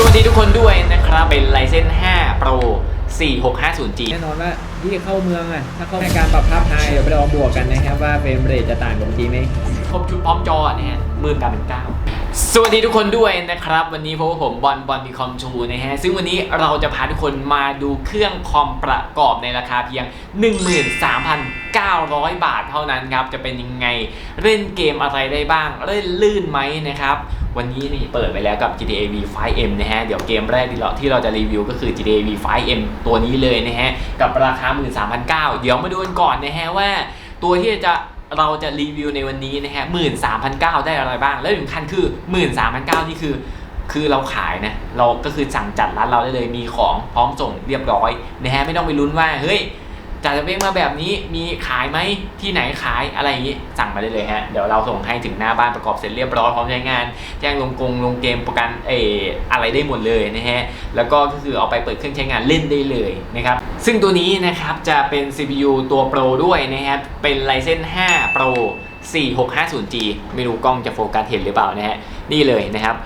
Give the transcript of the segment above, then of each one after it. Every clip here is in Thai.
สวัสดีทุกคนด้วยนะครับ เป็นไลเซน5 Pro 4650G แน่นอนว่าที่เข้าเมืองอะ ถ้าเข้าในการปรับภาพไฮเดี๋ยวไปลองบวกกันนะครับ ว่าเฟรมเรทจะต่างกับเมื่อกี้ไหมครบชุดพร้อมจอนะฮะหมื่นกลายเป็นเก้า สวัสดีทุกคนด้วยนะครับ วันนี้พบกับผมบอลบอลดีคอมชูนะฮะซึ่งวันนี้เราจะพาทุกคนมาดูเครื่องคอมประกอบในราคาเพียง 13,900 บาทเท่านั้นครับ จะเป็นยังไงเล่นเกมอะไรได้บ้าง เล่นลื่นไหมนะครับ วันนี้นี่เปิดไปแล้วกับ GTA V5M นะฮะ เดี๋ยวเกมแรกที่เราที่เราจะรีวิวก็คือ GTA V5M ตัวนี้เลยนะฮะ กับราคา 13,900 เดี๋ยวมาดูกันก่อนนะฮะว่า ตัวที่จะ เราจะรีวิวในวันนี้นะฮะหมื่นสามพันเก้าได้อะไรบ้าง แล้วสำคัญคือหมื่นสามพันเก้านี่คือ คือเราขายนะ เราก็คือสั่งจัดร้านเราได้เลยมีของพร้อมส่งเรียบร้อยนะฮะไม่ต้องไปลุ้นว่าเฮ้ย จัดสเปคมาแบบนี้มีขายไหมที่ไหนขายอะไรอย่างนี้สั่งมาได้เลยฮะเดี๋ยวเราส่งให้ถึงหน้าบ้านประกอบเสร็จเรียบร้อยพร้อมใช้งาน แจ้งลงกงลงเกมประกันเอออะไรได้หมดเลยนะฮะแล้วก็ก็คือเอาไปเปิดเครื่องใช้งานเล่นได้เลยนะครับซึ่งตัวนี้นะครับจะเป็น CPU ตัว Pro ด้วยนะครับเป็น Ryzen 5 Pro 4650G ไม่รู้กล้องจะโฟกัสเห็นหรือเปล่านะฮะนี่เลยนะครับ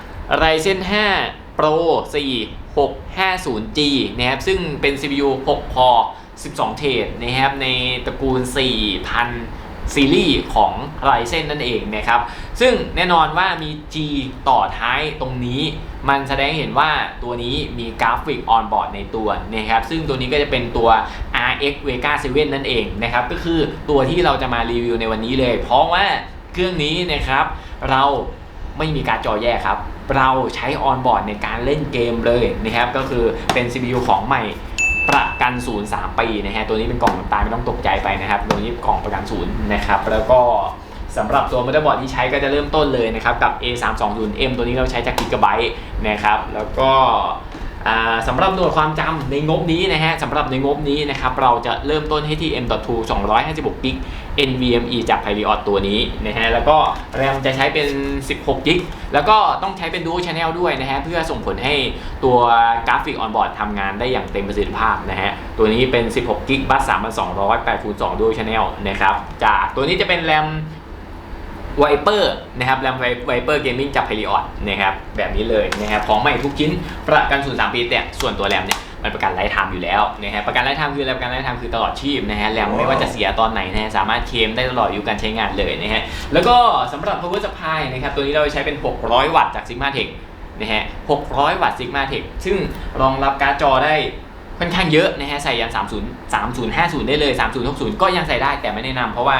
Ryzen 5 Pro 4650G นะครับซึ่งเป็น CPU 6 core 12 เทรดนะครับในตระกูล 4,000 ซีรีส์ของ Ryzen นั่นเองนะครับ ซึ่งแน่นอนว่ามี G ต่อท้ายตรงนี้ มันแสดงเห็นว่าตัวนี้มีกราฟิกออนบอร์ดในตัวนะครับ ซึ่งตัวนี้ก็จะเป็นตัว RX Vega 7 นั่นเองนะครับ ก็คือตัวที่เราจะมารีวิวในวันนี้เลย เพราะว่าเครื่องนี้นะครับเราไม่มีการจอแยกครับ เราใช้ออนบอร์ดในการเล่นเกมเลยนะครับ ก็คือเป็น CPU ของใหม่ ประกันศูนย์สามปีนะฮะตัวนี้เป็นกล่องน้ำตาลไม่ต้องตกใจไปนะครับตัวนี้กล่องประกันศูนย์นะครับแล้วก็สำหรับตัวมอเตอร์บอร์ดที่ใช้ก็จะเริ่มต้นเลยนะครับกับ A320M ตัวนี้เราใช้จากกิกะไบต์นะครับแล้วก็สำหรับหน่วยความจำในงบนี้นะฮะสำหรับในงบนี้นะครับเราจะเริ่มต้นให้ที่ M.2 256 g b NVMe จาก p i r i o t ตัวนี้นะฮะแล้วก็ RAM จะใช้เป็น 16 g b แล้วก็ต้องใช้เป็น Dual Channel ด้วยนะฮะเพื่อส่งผลให้ตัวกราฟิกออนบอร์ดทำงานได้อย่างเต็มประสิทธิภาพนะฮะตัวนี้เป็น 16 g b บัส3200 8คูณ2 Dual Channel นะครับจากตัวนี้จะเป็น RAM ไวเปอร์นะครับแรมไวเปอร์เกมมิ่งจาก p e r i o d นะครับแบบนี้เลยนะครับของใหม่ทุกชิ้นประกันศูนย์สามปีแต่ส่วนตัวแรมเนี่ย มันประกันไลฟ์ไทม์อยู่แล้วนะครับประกันไลฟ์ไทม์คืออะไรประกันไลฟ์ไทม์คือตลอดชีพนะฮะแรมไม่ว่าจะเสียตอนไหนนะฮะสามารถเคลมได้ตลอดอายู่การใช้งานเลยนะฮะแล้วก็สำหรับ power supply นะครับตัวนี้เราใช้เป็น 600 วัตต์จาก Sigma Tech นะฮะ600 วัตต์ Sigma Tech ซึ่งรองรับการ์ดจอได้ค่อนข้างเยอะนะฮะใส่ยัน30 3050 ได้เลย 3060 ก็ยังใส่ได้แต่ไม่แนะนำเพราะว่า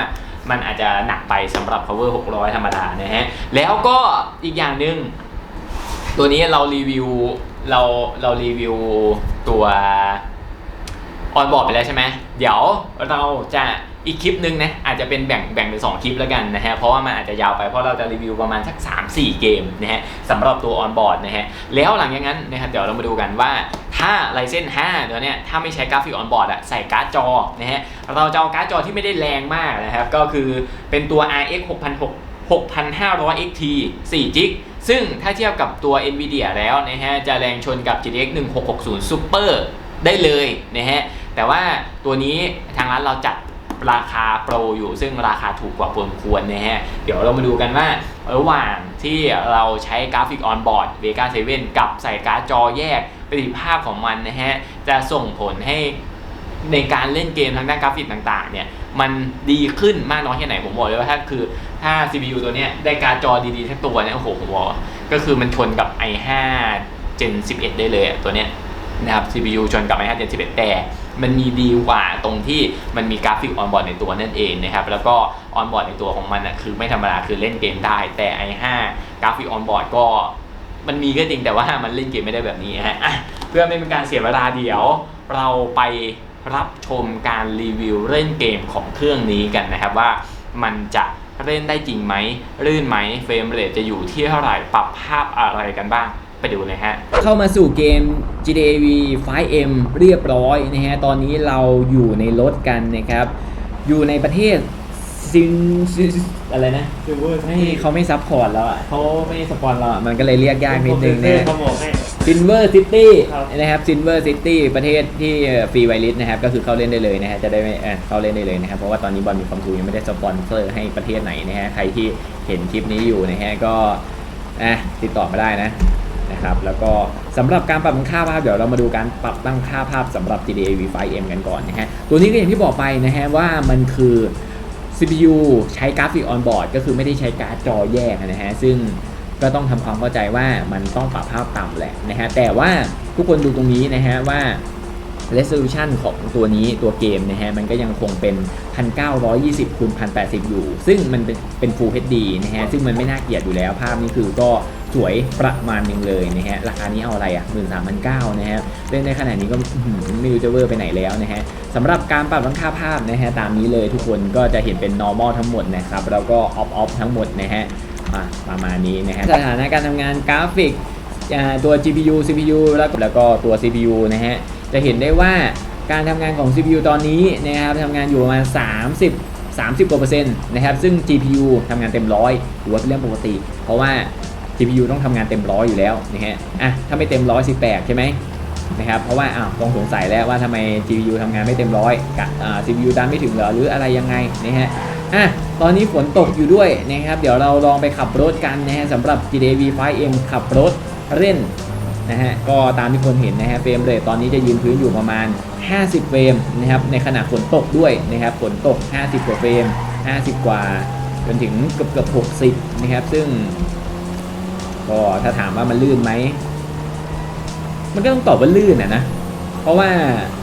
มันอาจจะหนักไปสำหรับ power 600 ธรรมดานะฮะ แล้วก็อีกอย่างหนึ่ง ตัวนี้เรารีวิวเราเรารีวิวตัวออนบอร์ดไปแล้วใช่ไหมเดี๋ยวเราจะอีกคลิปหนึ่งนะอาจจะเป็นแบ่งแบ่งเป็น2คลิปแล้วกันนะฮะเพราะว่ามันอาจจะยาวไปเพราะเราจะรีวิวประมาณสัก 3-4 เกมนะฮะสำหรับตัวออนบอร์ดนะฮะแล้วหลังจากนั้นนะครับเดี๋ยวเรามาดูกันว่าถ้า Ryzen 5ตัวเนี้ยถ้าไม่ใช้กราฟิกออนบอร์ดอะใส่การ์ดจอนะฮะเราจะเอาการ์ดจอที่ไม่ได้แรงมากนะครับก็คือเป็นตัว RX 6600 6500 XT 4 g b ซึ่งถ้าเทียบกับตัว Nvidia แล้วนะฮะจะแรงชนกับ GTX 1660 Super ได้เลยนะฮะแต่ว่าตัวนี้ทางร้านเราจัดราคาโปรอยู่ซึ่งราคาถูกกว่าพอสมควรนะฮะ เดี๋ยวเรามาดูกันว่าระหว่างที่เราใช้กราฟิกออนบอร์ด Vega 7 กับใส่การ์ดจอแยกประสิทธิภาพของมันนะฮะ จะส่งผลให้ในการเล่นเกมทางด้านกราฟิกต่างๆเนี่ย มันดีขึ้นมากน้อยแค่ไหนผมบอกเลยว่าถ้าคือถ้า CPU ตัวเนี้ยได้การ์ดจอดีๆทั้งตัวเนี่ยโอ้โหผมบอกก็คือมันชนกับ i5 Gen 11 ได้เลยตัวเนี้ยนะครับ CPU ชนกับ i5 Gen 11 แต่มันมีดีกว่าตรงที่มันมีกราฟิกออนบอร์ดในตัวนั่นเองนะครับ แล้วก็ออนบอร์ดในตัวของมันอะคือไม่ธรรมดาคือเล่นเกมได้ แต่ i5 กราฟิกออนบอร์ดก็มันมีก็จริงแต่ว่ามันเล่นเกมไม่ได้แบบนี้ฮะเพื่อไม่เป็นการเสียเวลาเดี๋ยวเราไป รับชมการรีวิวเล่นเกมของเครื่องนี้กันนะครับว่ามันจะเล่นได้จริงไหมลื่นไหมเฟรมเรทจะอยู่ที่เท่าไหร่ปรับภาพอะไรกันบ้างไปดูเลยฮะ เข้ามาสู่เกม GTA V 5M เรียบร้อยนะฮะ ตอนนี้เราอยู่ในรถกันนะครับ อยู่ในประเทศ ซินซิอะไรนะซิลเวอร์ไม่เขาไม่ซับพอร์ตเราอะเขาไม่สปอนเราอะมันก็เลยเรียกยากนิดนึงนะ เขาบอกให้ ซินเวอร์ซิตี้ครับ นะครับซินเวอร์ซิตี้ประเทศที่ฟรีไวลิสนะครับ ก็คือเข้าเล่นได้เลยนะฮะจะได้ไม่เออเข้าเล่นได้เลยนะครับ เพราะว่าตอนนี้บอลมีความทูยังไม่ได้สปอนเซอร์ให้ประเทศไหนนะฮะใครที่เห็นคลิปนี้อยู่นะฮะก็อะติดต่อมาได้นะนะนะครับ แล้วก็สำหรับการปรับตั้งค่าภาพเดี๋ยวเรามาดูการปรับตั้งค่าภาพสำหรับ GTA V5M กันก่อนนะฮะตัวนี้ก็อย่างที่บอกไปนะฮะว่ามันคือ CPU ใช้กราฟิกออนบอร์ดก็คือไม่ได้ใช้การ์ดจอแยกนะฮะ ซึ่งก็ต้องทำความเข้าใจว่ามันต้องปรับภาพต่ำแหละนะฮะ แต่ว่าทุกคนดูตรงนี้นะฮะว่า resolution ของตัวนี้ตัวเกมนะฮะ มันก็ยังคงเป็น 1920คูณ1080 อยู่ ซึ่งมันเป็น Full HD นะฮะ ซึ่งมันไม่น่าเกลียดอยู่แล้วภาพนี้คือก็ สวยประมาณหนึ่งเลยนะฮะราคานี้เอาอะไรอะ13,900นะฮะเล่นในขนาดนี้ก็ไม่รู้จะเวอร์ไปไหนแล้วนะฮะสำหรับการปรับตั้งค่าภาพนะฮะตามนี้เลยทุกคนก็จะเห็นเป็น normal ทั้งหมดนะครับแล้วก็ off off ทั้งหมดนะฮะประมาณนี้นะฮะสถานะการทำงานกราฟิกตัว GPU CPU แล้วก็แล้วก็ตัว CPU นะฮะจะเห็นได้ว่าการทำงานของ CPU ตอนนี้นะครับทำงานอยู่ประมาณ 30 30กว่าเปอร์เซ็นต์นะครับซึ่ง GPU ทำงานเต็มร้อยถือว่าเป็นเรื่องปกติ เพราะว่า GPU ต้องทำงานเต็มร้อยอยู่แล้วนะฮะอะถ้าไม่เต็มร้อยสิแปลกใช่ไหมนะครับเพราะว่าอ้าวต้องสงสัยแล้วว่าทำไม GPU ทำงานไม่เต็มร้อยกับ CPU ดันไม่ถึงเหรอหรืออะไรยังไงนะฮะอะตอนนี้ฝนตกอยู่ด้วยนะครับเดี๋ยวเราลองไปขับรถกันนะฮะสำหรับ GTA V5M ขับรถเล่นนะฮะก็ตามที่คนเห็นนะฮะเฟรมเรทตอนนี้จะยืนพื้นอยู่ประมาณ 50 เฟรมนะครับในขณะฝนตกด้วยนะครับฝนตก 50 กว่าเฟรม 50 กว่าจนถึงเกือบเกือบ60 นะครับซึ่ง ก็ถ้าถามว่ามันลื่นไหม มันก็ต้องตอบว่าลื่นอะนะ เพราะว่า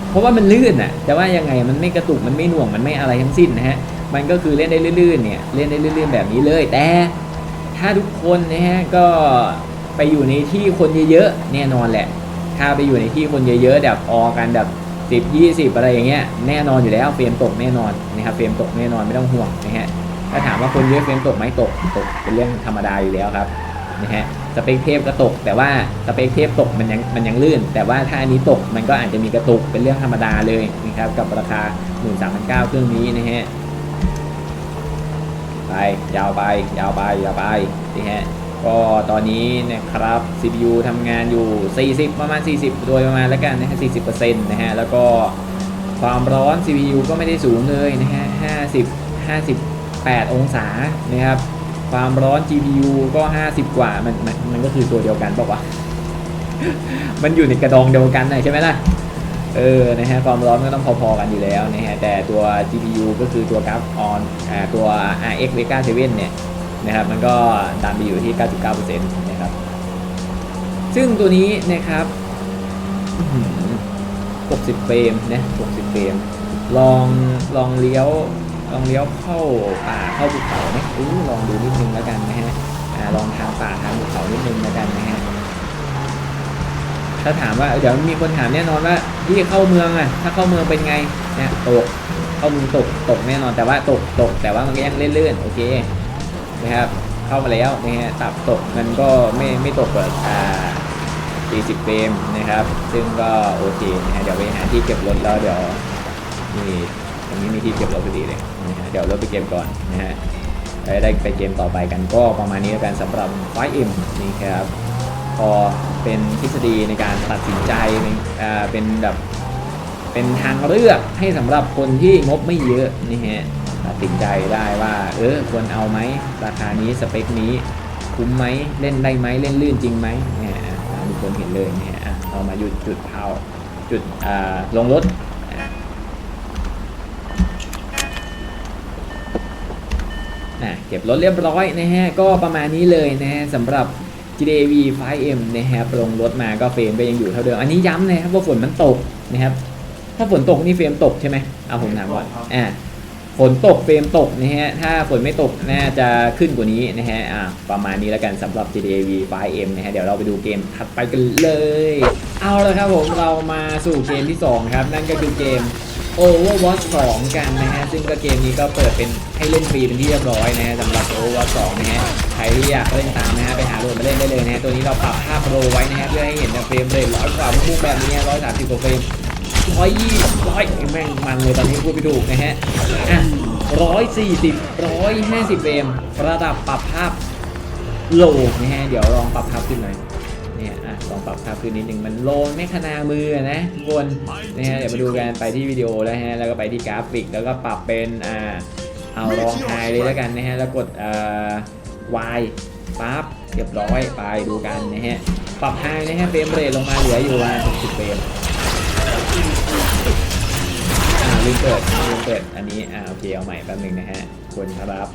เพราะว่ามันลื่นอะ แต่ว่ายังไงมันไม่กระตุกมันไม่หน่วงมันไม่อะไรทั้งสิ้นนะฮะ มันก็คือเล่นได้ลื่นๆเนี่ยเล่นได้ลื่นๆแบบนี้เลย แต่ถ้าทุกคนนะฮะก็ไปอยู่ในที่คนเยอะๆแน่นอนแหละ ถ้าไปอยู่ในที่คนเยอะๆแบบออกันแบบสิบยี่สิบอะไรอย่างเงี้ยแน่นอนอยู่แล้วเฟรมตกแน่นอนนะครับเฟรมตกแน่นอนไม่ต้องห่วงนะฮะถ้าถามว่าคนเยอะเฟรมตกไหมตกตกเป็นเรื่องธรรมดาอยู่แล้วครับ นะฮะสเปคเทพก็ตก แต่ว่าสเปคเทพตกมันยังมันยังลื่น แต่ว่าถ้าอันนี้ตกมันก็อาจจะมีกระตุกเป็นเรื่องธรรมดาเลยนะครับกับราคา 13,900เครื่องนี้นะฮะไปยาวไปยาวไปยาวไปนี่ฮะก็ตอนนี้นะครับ CPU ทำงานอยู่ 40 ประมาณ 40 โดยประมาณแล้วกันนะฮะ40%นะฮะแล้วก็ความร้อน CPU ก็ไม่ได้สูงเลยนะฮะ50 58 องศานะครับ ความร้อน GPU ก็ 50 กว่ามันมันมันก็คือตัวเดียวกันบอกว่าวะ มันอยู่ในกระดองเดียวกันนะใช่ไหมล่ะ เออ นะฮะ ความร้อนก็ต้องพอๆกันอยู่แล้วนะฮะ แต่ตัว GPU ก็คือตัวกราฟออนอ่าตัว RX Vega 7เนี่ยนะครับ มันก็ดันไปอยู่ที่ 99%นะครับ ซึ่งตัวนี้นะครับหือ60 เฟรมนะ60 เฟรม ลอง ลองเลี้ยว ลองเลี้ยวเข้าป่าเข้าภูเขาไหมอู้ลองดูนิดนึงแล้วกันนะฮะอ่าลองทางป่าทางภูเขานิดนึงแล้วกันนะฮะถ้าถามว่าเดี๋ยวมีคนถามแน่นอนว่าพี่เข้าเมืองอะ ถ้าเข้าเมืองเป็นไงเนี่ยตกเข้าเมืองตกตกแน่นอนแต่ว่าตกตก แต่ว่ามันก็ยังเลื่อนๆโอเคนะครับเข้ามาแล้วนะฮะตับตกมันก็ไม่ไม่ตกแบบอ่า40เฟรมนะครับ ซึ่งก็โอเคนะฮะเดี๋ยวไปหาที่เก็บรถแล้วเดี๋ยวนี่ ตรงนี้มีที่เก็บรถพอดีเลยนะฮะเดี๋ยวรถไปเก็บก่อนนะฮะแล้วได้ไปเกมต่อไปกันก็ประมาณนี้แล้วกันสำหรับไฟเอ็มนี่ครับพอเป็นทฤษฎีในการตัดสินใจในอ่าเป็นแบบเป็นทางเลือกให้สำหรับคนที่งบไม่เยอะนี่ฮะตัดสินใจได้ว่า เออควรเอาไหมราคานี้สเปคนี้คุ้มไหมเล่นได้ไหมเล่นลื่นจริงไหมเนี่ยมที่คนเห็นเลยเนี่ยอะเรามาหยุดจุดเผาจุดอ่าลงรถ อะอะเก็บรถเรียบร้อยนะฮะก็ประมาณนี้เลยนะฮะสำหรับ GTA V 5M นะครับลงรถมาก็เฟรมก็ยังอยู่เท่าเดิม อันนี้ย้ำนะครับว่าฝนมันตกนะครับ ถ้าฝนตกนี่เฟรมตกใช่ไหมเอาผมถามก่อนอ่าฝนตกเฟรมตกนะฮะ ถ้าฝนไม่ตกน่าจะขึ้นกว่านี้นะฮะ อ่า ประมาณนี้แล้วกันสำหรับ GTA V 5M นะฮะ เดี๋ยวเราไปดูเกมถัดไปกันเลย เอาละครับผม เรามาสู่เกมที่ 2 ครับ นั่นก็คือเกม Overwatch 2 กันนะฮะ ซึ่งก็เกมนี้ก็เปิดเป็นให้เล่นฟรีเป็นที่เรียบร้อยนะฮะสำหรับ Overwatch 2 นะฮะ ใครที่อยากเล่นตามนะฮะ ไปหาโหลดมาเล่นได้เลยนะฮะ ตัวนี้เราปรับภาพโปรไว้นะฮะ เพื่อให้เห็นเฟรมเรทร้อยกว่าพุ่งแบบนี้ร้อยสามสิบกว่าเฟรมร้อยยี่ร้อยแม่งมันเลยตอนนี้พูดไม่ถูกนะฮะ อะร้อยสี่สิบร้อยห้าสิบเฟรมระดับปรับภาพโลนะฮะ เดี๋ยวลองปรับภาพขึ้นหน่อย ลองปรับภาพขึ้นนิดนึงมันโลนไม่ขนามือนะทุกคนนะฮะเดี๋ยวมาดูกันไปที่วิดีโอแล้วฮะแล้วก็ไปที่กราฟิก แล้วก็ปรับเป็นอ่าเอาลองไฮเลยแล้วกันนะฮะแล้วกดอ่า Y ปั๊บเรียบร้อยไปดูกันนะฮะปรับไฮนะฮะเฟรมเรทลงมาเหลืออยู่ประมาณ60เฟรมอ่าลืมเปิดลืมเปิดอันนี้อ่าโอเคเอาใหม่แป๊บหนึงนะฮะคนครับ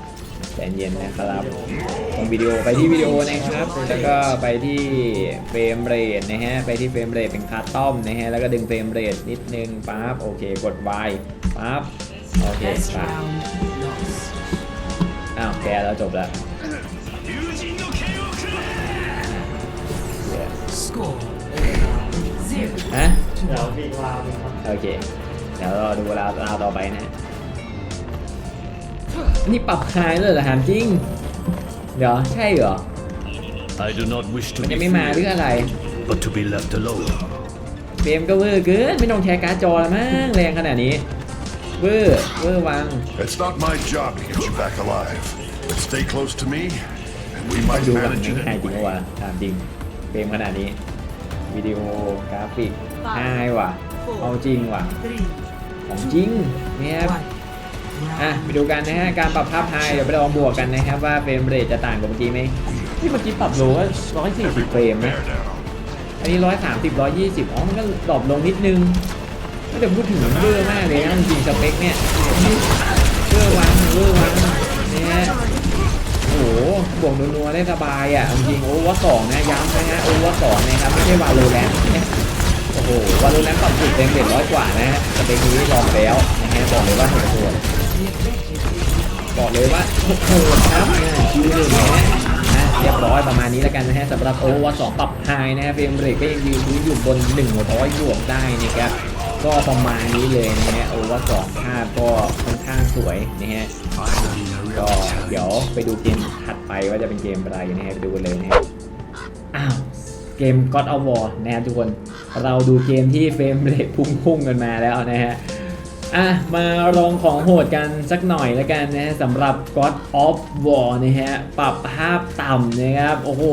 ใจเย็นนะครับตรงวิดีโอไปที่วิดีโอนะครับ แล้วก็ไปที่เฟรมเรทนะฮะ ไปที่เฟรมเรทเป็นคัสตอมนะฮะ แล้วก็ดึงเฟรมเรทนิดนึงปั๊บ โอเค กด Y ปั๊บ โอเค Best ปั๊บ round lost. อ้าวแกแล้วจบแล้ว Score zero ฮะ เดี๋ยวมีวาวมีครับโอเค เดี๋ยวรอดูราวราวต่อไปนะ นี่ปรับไฮเลยเหรอถามจริง เดี๋ยวใช่เหรอ I do not wish to มัน be จะไม่มาเรื่อง feared, อะไร but to be left alone. เฟรมก็เวอร์เกินไม่ต้องแชร์การ์ดจอแล้วมั้งแรงขนาดนี้ เวอร์เวอร์วัง It's not my job to get you back alive. But stay close to me, and we มา might ดูกัน manage ไม่ it ไฮจริง anyway. วะถามจริงเฟรมขนาดนี้ วิดีโอกราฟิกไฮว่ะ เอาจริงว่ะ three ของจริงเนี่ยครับ one. อะไปดูกันนะฮะการปรับภาพไฮเดี๋ยวไปลองบวกกันนะครับว่าเฟรมเรทจะต่างกับเมื่อกี้ไหมที่เมื่อกี้ปรับโลว่า140เฟรมนะ Bear down. อันนี้130 120อ๋อมันก็ดรอปลงนิดนึงก็แต่พูดถึงมันเวอร์มากเลยนะจริงสเปคเนี่ยเวอร์วังเวอร์วังเนี่ยโอ้โหบวกนัวๆได้สบายอะจริงโอเวอร์สองนะย้ำนะฮะโอเวอร์สองนะครับไม่ใช่วาโลแรนต์เนี่ยโอ้โหวาโลแรนต์ปรับสุดเต็มเด็ดร้อยกว่านะฮะสเปคนี้ลองแล้วนะฮะบอกเลยว่าโหด บอกเลยว่าโอ้โหครับอ่าคิวหนึ่งนะฮะเรียบร้อยประมาณนี้แล้วกันนะฮะสำหรับโอวัตสองปรับไฮนะฮะเฟรมเรทก็ยังยืนอยู่บน 100บวกได้นะครับก็ประมาณนี้เลยนะฮะโอวัตสองภาพก็ค่อนข้างสวยนะฮะก็เดี๋ยวไปดูเกมถัดไปว่าจะเป็นเกมอะไรนะฮะไปดูกันเลยนะฮะอ้าวเกม God of War นะครับทุกคน เราดูเกมที่เฟรมเรทพุ่งๆกันมาแล้วนะฮะ อะ มาลองของโหดกันสักหน่อยแล้วกันนะฮะสำหรับ God of War นะฮะ ปรับภาพต่ำนะครับ โอ้โห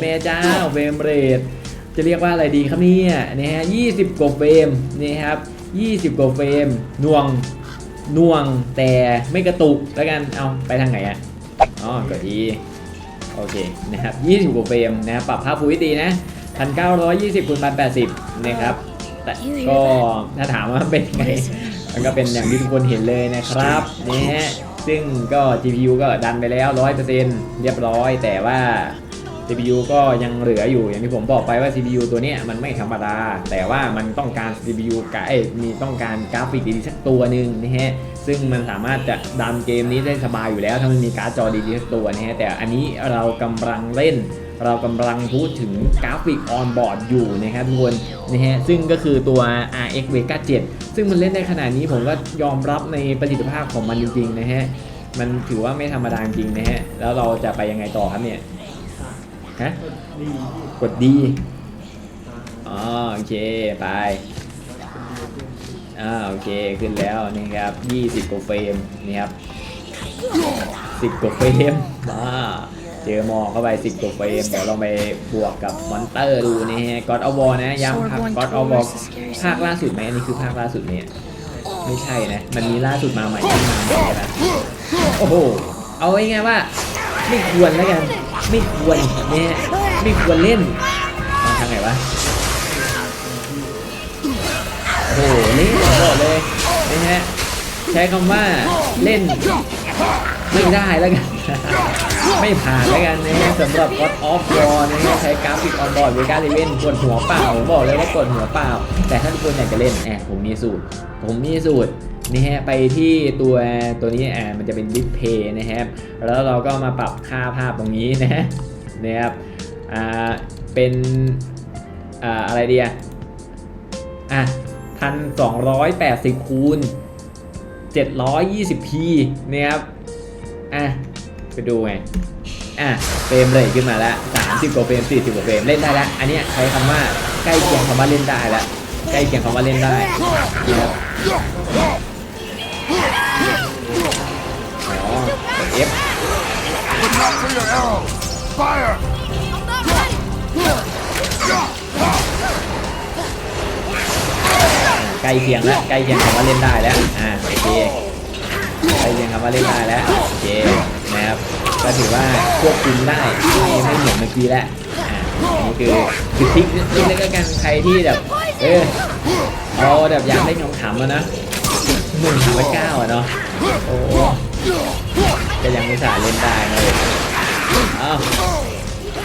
แม่เจ้าเฟรมเรทจะเรียกว่าอะไรดีครับเนี่ยนะฮะ20กว่าเฟรมนะครับ20กว่าเฟรมน่วงน่วงแต่ไม่กระตุกแล้วกัน เอาไปทางไหนอะอ๋อกด E โอเคนะครับ20กว่าเฟรมนะครับปรับภาพ Full HD นะ1920คูณ1080นะครับแต่ก็ถ้าถามว่าเป็นไง มันก็เป็นอย่างที่ทุกคนเห็นเลยนะครับนี่ฮะซึ่งก็ GPU ก็ดันไปแล้ว 100%เรียบร้อย แต่ว่า CPU ก็ยังเหลืออยู่อย่างที่ผมบอกไปว่า CPU ตัวเนี้ยมันไม่ธรรมดา แต่ว่ามันต้องการ CPU กับเอ้ยมีต้องการกราฟิกดีๆสักตัวหนึ่งนะฮะซึ่งมันสามารถจะดันเกมนี้ได้สบายอยู่แล้ว ถ้ามันมีการ์ดจอดีๆสักตัวนะฮะแต่อันนี้เรากำลังเล่น เรากำลังพูดถึงกราฟิกออนบอร์ดอยู่นะครับทุกคนนะฮะซึ่งก็คือตัว RX Vega 7 ซึ่งมันเล่นได้ขนาดนี้ผมก็ยอมรับในประสิทธิภาพของมันจริงๆนะฮะมันถือว่าไม่ธรรมดาจริงนะฮะ แล้วเราจะไปยังไงต่อครับเนี่ยฮะกดดีอ๋อโอเคไปอ่าโอเคขึ้นแล้วนี่ครับ20กว่าเฟรมนี่ครับ10กว่าเฟรมมา เจอหมอกเข้าไป10กว่าเฟรมเดี๋ยวลองไปบวกกับมอนเตอร์ดูนี่ฮะกอดอวอนะย้ำครับกอดอวอภาคล่าสุดไหมอันนี้คือภาคล่าสุดเนี่ยไม่ใช่นะมันมีล่าสุดมาใหม่ที่มาใหม่นะโอ้โหเอาไงายๆว่า ไม่ควรแล้วกัน ไม่ควรเนี่ยไม่ควรเล่นเอาทางไหนวะโอ้โหเล่นบอกเลยนะฮะใช้คำว่าเล่น ไม่ได้แล้วกัน ไม่ผ่านแล้วกันนะฮะสำหรับ God of War นะฮะใช้กราฟิกออนบอร์ดเวก้าเล่นกดหัวเปล่า บอกเลยว่ากดหัวเปล่า แต่ถ้าทุกคนอยากจะเล่นแอบผมมีสูตร ผมมีสูตรนี่ฮะไปที่ตัวตัวนี้อ่ามันจะเป็น Display นะครับ แล้วเราก็มาปรับค่าภาพตรงนี้นะนะครับอ่าเป็นอ่าอะไรดีอะอะพันสองร้อยแปดสิบคูณ 720p นะครับ อะไปดูไงอะเฟรมเลยขึ้นมาแล้ว30กว่าเฟรม40กว่าเฟรมเล่นได้แล้วอันนี้ใช้คำว่าใกล้เคียงคำว่าเล่นได้แล้วใกล้เคียงคำว่าเล่นได้นะครับอ๋อกด F Look out for your arrows! Fire! ใกล้เคียงแล้วใกล้เคียงคำว่าเล่นได้แล้วอ่าโอเค ใกล้เคียงว่าเล่นได้แล้วโอเคนะครับก็ถือว่าควบคุมได้ไม่ไม่เหมือนเมื่อกี้แล้วอ่านี่คือคือทริคเล็กๆแล้วกันใครที่แบบเออเอาแบบอยากเล่นขำๆอะนะหนึ่งถึงเก้าอะเนาะโอ้ก็ยังไม่สาเล่นได้นะเลยเอ้า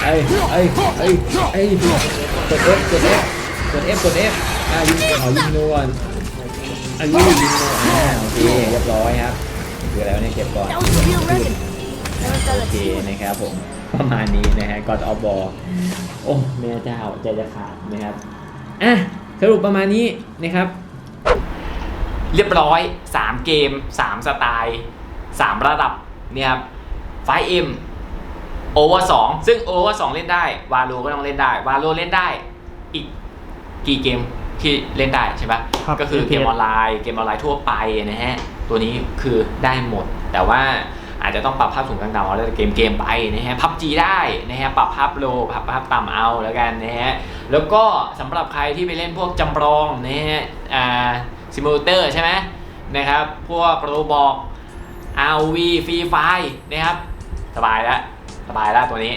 เอ้ยเอ้ยเอ้ยเอ้ยกด F กด F กด F กด F อะยิงขอยิงนวล อายุยิงนวลอ่าโอเคเรียบร้อยครับคืออะไรวเนี่ยเก็บก่อน That was a real reckoning. โอเคนะครับผม ประมาณนี้นะฮะ God of War โอ้แม่เจ้าใจจะขาดนะครับอะสรุปประมาณนี้นะครับ เรียบร้อย 3 เกม 3 สไตล์ 3 ระดับเนี่ยครับไฟเอ็มโอเวอร์สซึ่งโอเวอร์สเล่นได้วาโลก็ต้องเล่นได้วาโลเล่นได้อีกกี่เกม ที่เล่นได้ใช่ปะครับก็คือเกมออนไลน์เกมออนไลน์ทั่วไปนะฮะตัวนี้คือได้หมด แต่ว่าอาจจะต้องปรับภาพสูงกลางต่ำเอาแต่เกมเกมไปนะฮะพับจีได้นะฮะปรับภาพโลปรับภาพต่ำเอาแล้วกันนะฮะแล้วก็สำหรับใครที่ไปเล่นพวกจำลองนะฮะอ่าซิมูเลเตอร์ใช่ไหมนะครับพวกโรบอก RV ฟรีไฟนะครับ สบายแล้ว สบายแล้วตัวนี้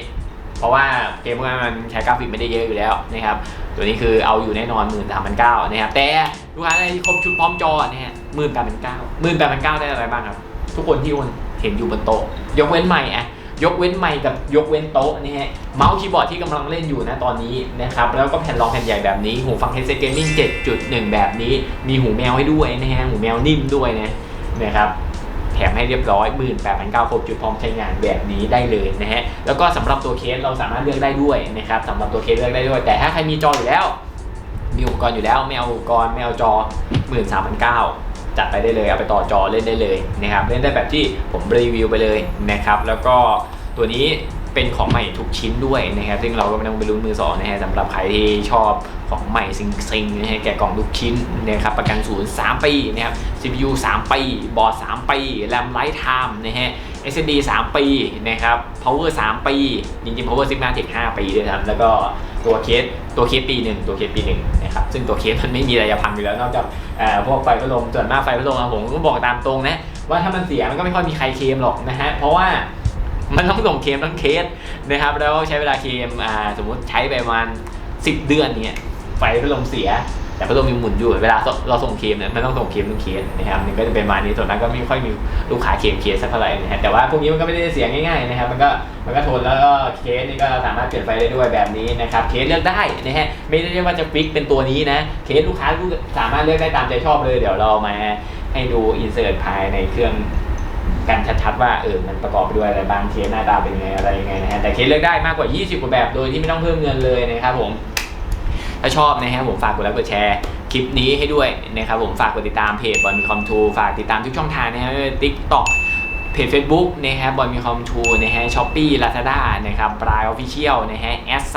เพราะว่าเกมพวกนั้มันใช้กราฟิกไม่ได้เยอะอยู่แล้วนะครับตัวนี้คือเอาอยู่แน่นอนหมื่นสามพันเก้านะครับแต่ลูกค้าในที่ครบชุดพร้อมจอนะฮะหมื่นแปดพันเก้าหมื่นแปดพันเก้าได้อะไรบ้างครับ ทุกคนที่เห็นอยู่บนโต๊ะยกเว้นใหม่อะยกเว้นใหม่กับยกเว้นโต๊ะนี่ฮะเมาส์คีย์บอร์ดที่กำลังเล่นอยู่นะตอนนี้นะครับแล้วก็แผ่นรองแผ่นใหญ่แบบนี้ หูฟัง Headset Gaming 7.1 แบบนี้ มีหูแมวให้ด้วยนะฮะหูแมวนิ่มด้วยนะนะครับ แถมให้เรียบร้อย18,900ครบจุดพร้อมใช้งานแบบนี้ได้เลยนะฮะแล้วก็สำหรับตัวเคสเราสามารถเลือกได้ด้วยนะครับสำหรับตัวเคสเลือกได้ด้วย แต่ถ้าใครมีจออยู่แล้ว มีอุปกรณ์อยู่แล้วไม่เอาอุปกรณ์ไม่เอาจอ 13,900จัดไปได้เลยเอาไปต่อจอเล่นได้เลยนะครับเล่นได้แบบที่ผมรีวิวไปเลยนะครับแล้วก็ตัวนี้ เป็นของใหม่ทุกชิ้นด้วยนะครับซึ่งเราก็ไม่ต้องไปลุ้นมือสองนะฮะสำหรับใครที่ชอบของใหม่ซิงๆนะฮะแกะกล่องทุกชิ้นนะครับประกันศูนย์3ปีนะครับ CPU 3 ปี บอร์ด 3 ปีแรมไลท์ไทม์นะฮะ SSD 3 ปีนะครับ Power 3 ปี จริงๆ Power Sigmatic 5ปีด้วยครับแล้วก็ตัวเคสตัวเคสปีหนึ่งตัวเคสปีหนึ่งนะครับซึ่งตัวเคสมันไม่มีอะไรจะพังอยู่แล้วนอกจากเอ่อพวกไฟพัดลมส่วนมากไฟพัดลมอะผมก็บอกตามตรงนะว่าถ้ามันเสียมันก็ไม่ค่อยมีใครเคลมหรอกนะฮะเพราะว่า มันต้องส่งเคมทั้งเคสนะครับ แล้วใช้เวลาเคมอ่าสมมติใช้ไปประมาณ10เดือนเนี่ยไฟพัดลมเสีย แต่พัดลมยังหมุนอยู่ เวลาเราส่งเคมเนี่ยมันต้องส่งเคมทั้งเคสนะครับมันก็จะเป็นประมาณนี้ส่วนนั้นก็ไม่ค่อยมีลูกค้าเคมเคสสักเท่าไหร่นะฮะแต่ว่าพวกนี้มันก็ไม่ได้เสียง่ายๆนะครับมันก็มันก็ทนแล้วก็เคสนี่ก็สามารถเปลี่ยนไฟได้ด้วยแบบนี้นะครับเคสเลือกได้นะฮะไม่ได้ว่าจะฟิกเป็นตัวนี้นะเคสลูกค้าสามารถเลือกได้ตามใจชอบเลย เดี๋ยวเรามาให้ดูอินเสิร์ตภายในเครื่อง กันชัดๆว่าเออมันประกอบไปด้วยอะไรบ้างเคสหน้าตาเป็นยังไงอะไรยังไงนะฮะแต่เคสเลือกได้มากกว่า 20 กว่าแบบโดยที่ไม่ต้องเพิ่มเงินเลยนะครับผมถ้าชอบนะฮะผมฝากกดไลค์กดแชร์คลิปนี้ให้ด้วยนะครับผมฝากกดติดตามเพจบอลมีคอมทูฝากติดตามทุกช่องทางนะฮะติ๊กต็อกเพจ Facebook นะครับอลมีคอมทูนะฮะช้อปปี้ลาซาด้านะครับบรายออฟฟิเชียลนะฮะแอสไซ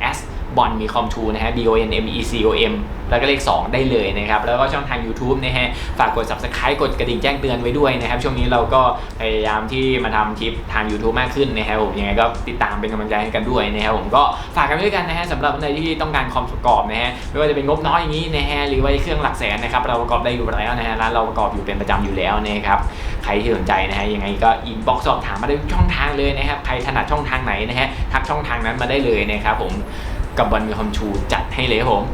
แอส บอลมีคอมทูนะฮะ B O N M E C O M แล้วก็เลข 2 ได้เลยนะครับ แล้วก็ช่องทาง YouTube นะฮะ ฝากกด Subscribe กดกระดิ่งแจ้งเตือนไว้ด้วยนะครับ ช่วงนี้เราก็พยายามที่มาทำคลิปทาง YouTube มากขึ้นนะครับผมยังไงก็ติดตามเป็นกำลังใจให้กันด้วยนะครับผมก็ฝากกันด้วยกันนะฮะสำหรับในที่ต้องการคอมประกอบนะฮะไม่ว่าจะเป็นงบน้อยอย่างนี้นะฮะหรือว่าเครื่องหลักแสนนะครับเราประกอบได้อยู่แล้วนะฮะร้านเราประกอบอยู่เป็นประจำอยู่แล้วนะครับใครที่สนใจนะฮะยังไงก็อินบ็อกซ์สอบถามมาได้ทุกช่องทางเลยนะครับใครถนัดช่องทางไหนนะฮะทักช่องทางนั้นมาได้เลยนะครับผม กับวันมีคอมชูจัดให้เลยครับผม